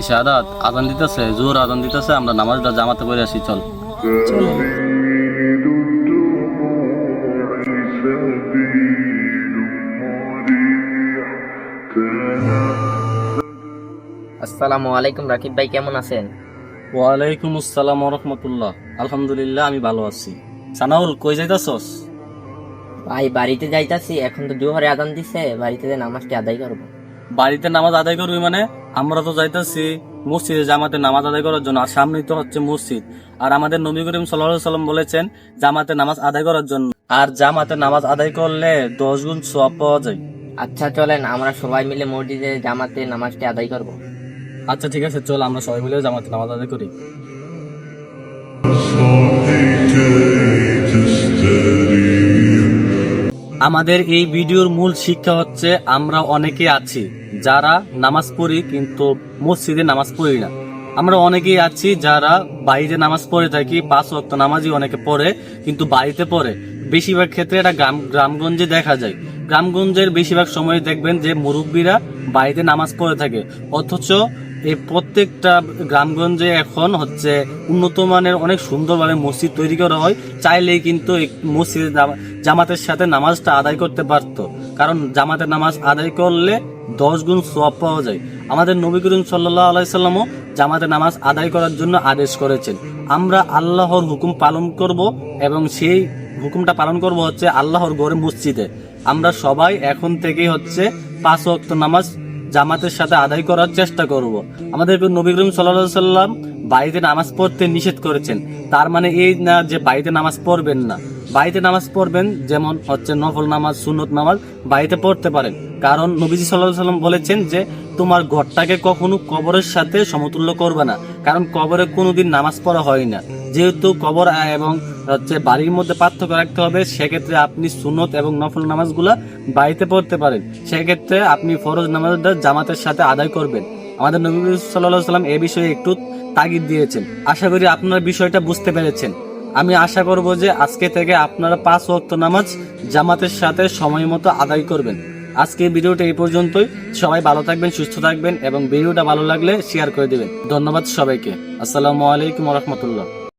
ইশাদাত দিতেছে জোর দিতেছে আমরা নামাজটা জামাতে আসি চল। আসসালামু আলাইকুম রাকিব ভাই কেমন আছেন? ওয়ালাইকুম আসসালাম রহমতুল্লাহ। আলহামদুলিল্লাহ আমি ভালো আছি। সানাউল কই যাইতাছস? ভাই বাড়িতে যাইতাছি এখন তো জোহরে আদান দিছে বাড়িতে যে নামাজটি আদায় করব। বাড়িতে নামাজ আদায় করবি মানে? আমরা তো যাইতাছি মসজিদে জামাতে নামাজ আদায় করার জন্য আর সামনেই তো হচ্ছে মসজিদ। আর আমাদের নবী করিম সাল্লাহ সাল্লাম বলেছেন জামাতে নামাজ আদায় করার জন্য। আর জামাতে নামাজ আদায় করলে দশ গুণ সব পাওয়া যায়। আচ্ছা চলেন আমরা সবাই মিলে মসজিদে জামাতে নামাজটি আদায় করব। আচ্ছা ঠিক আছে চল আমরা সবাই মিলে জামাতে নামাজ আদায় করি। আমাদের এই ভিডিওর মূল শিক্ষা হচ্ছে আমরা অনেকে আছি যারা নামাজ পড়ি কিন্তু মসজিদে নামাজ পড়ি না। আমরা অনেকেই আছি যারা বাইরে নামাজ পড়ে থাকি, পাঁচ ওয়াক্ত নামাজই অনেকে পড়ে কিন্তু বাড়িতে পড়ে। বেশিরভাগ ক্ষেত্রে এটা গ্রাম, গ্রামগঞ্জে দেখা যায়। গ্রামগঞ্জের বেশিরভাগ সময় দেখবেন যে মুরব্বীরা বাড়িতে নামাজ পড়ে থাকে। অথচ এই প্রত্যেকটা গ্রামগঞ্জে এখন হচ্ছে উন্নত মানের অনেক সুন্দরভাবে মসজিদ তৈরি করা হয়। চাইলেই কিন্তু মসজিদে জামাতের সাথে নামাজটা আদায় করতে পারতো। কারণ জামাতের নামাজ আদায় করলে দশ গুণ সব পাওয়া যায়। আমাদের নবী করিম সাল্লাহ আলাইসাল্লামও জামাতের নামাজ আদায় করার জন্য আদেশ করেছেন। আমরা আল্লাহর হুকুম পালন করব এবং সেই হুকুমটা পালন করব হচ্ছে আল্লাহর গড়ে মসজিদে। আমরা সবাই এখন থেকেই হচ্ছে পাঁচ ওয়াক্ত নামাজ জামাতের সাথে আদায় করার চেষ্টা করব। আমাদের নবী করিম সাল্লাহ সাল্লাম বাড়িতে নামাজ পড়তে নিষেধ করেছেন। তার মানে এই না যে বাড়িতে নামাজ পড়বেন না। বাড়িতে নামাজ পড়বেন, যেমন হচ্ছে নফল নামাজ সুনত নামাজ, বাড়িতে পড়তে পারেন। কারণ নবীজি সাল্লাহ সাল্লাম বলেছেন যে, তোমার ঘরটাকে কখনো কবরের সাথে সমতুল্য করবে না। কারণ কবরে কোনোদিন নামাজ পড়া হয় না। যেহেতু কবর এবং হচ্ছে বাড়ির মধ্যে পার্থক্য রাখতে হবে, সেক্ষেত্রে আপনি সুনত এবং নফল নামাজগুলা বাড়িতে পড়তে পারেন। সেক্ষেত্রে আপনি ফরজ নামাজটা জামাতের সাথে আদায় করবেন। আমাদের নবী সাল্লাহ সাল্লাম এ বিষয়ে একটু তাগিদ দিয়েছেন। আশা করি আপনারা বিষয়টা বুঝতে পেরেছেন। আমি আশা করব যে আজকে থেকে আপনারা পাঁচ ওয়াক্ত নামাজ জামাতের সাথে সময় মতো আদায় করবেন। আজকে ভিডিওটা এই পর্যন্তই। সবাই ভালো থাকবেন, সুস্থ থাকবেন এবং ভিডিওটা ভালো লাগলে শেয়ার করে দেবেন। ধন্যবাদ সবাইকে। আসসালামু আলাইকুম রহমতুল্লাহ।